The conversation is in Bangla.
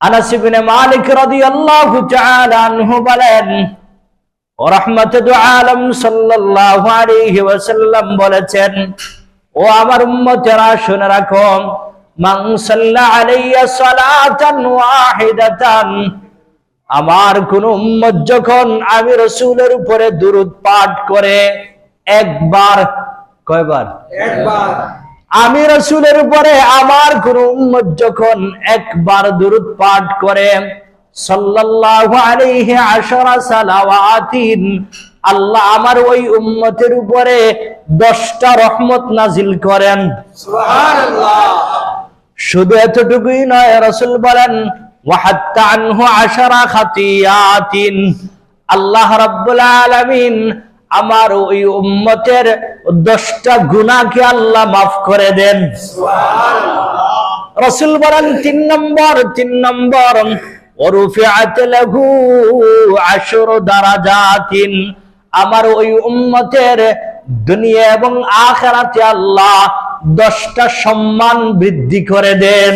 আনাস ইবনে মালিক রাদিয়াল্লাহু তাআলা আনহু বলেন রাহমাতুল আলম সাল্লাল্লাহু আলাইহি ওয়াসাল্লাম বলেছেন, ও আমার উম্মতেরা, শুনে রাখো, মান সাল্লা আলাইয়া সালাতান ওয়াহিদাতান আমার কোন উম্মত যখন আমি রসুলের উপরে দুরুদ পাঠ করে, একবার, কয়বার? একবার। আমি রসুলের উপরে আমার কোন উম্মত যখন একবার দুরুদ পাঠ করে সাল্লাল্লাহু আলাইহি আশরা সালাওয়াতিন আল্লাহ আমার ওই উম্মতের উপরে দশটা রহমত নাজিল করেন। শুধু এতটুকুই নয় রসুল বলেন আল্লাহ রাব্বুল আলামিন আমার ওই উম্মতের দশটা গুনাহকে আল্লাহ মাফ করে দেন। রসুল বলেন, তিন নম্বর তিন নম্বর, ওরুফিআত লাহু আশরু দারাজাতিন। আমার ওই উম্মতের দুনিয়া এবং আখিরাতে আল্লাহ দশটা সম্মান বৃদ্ধি করে দেন।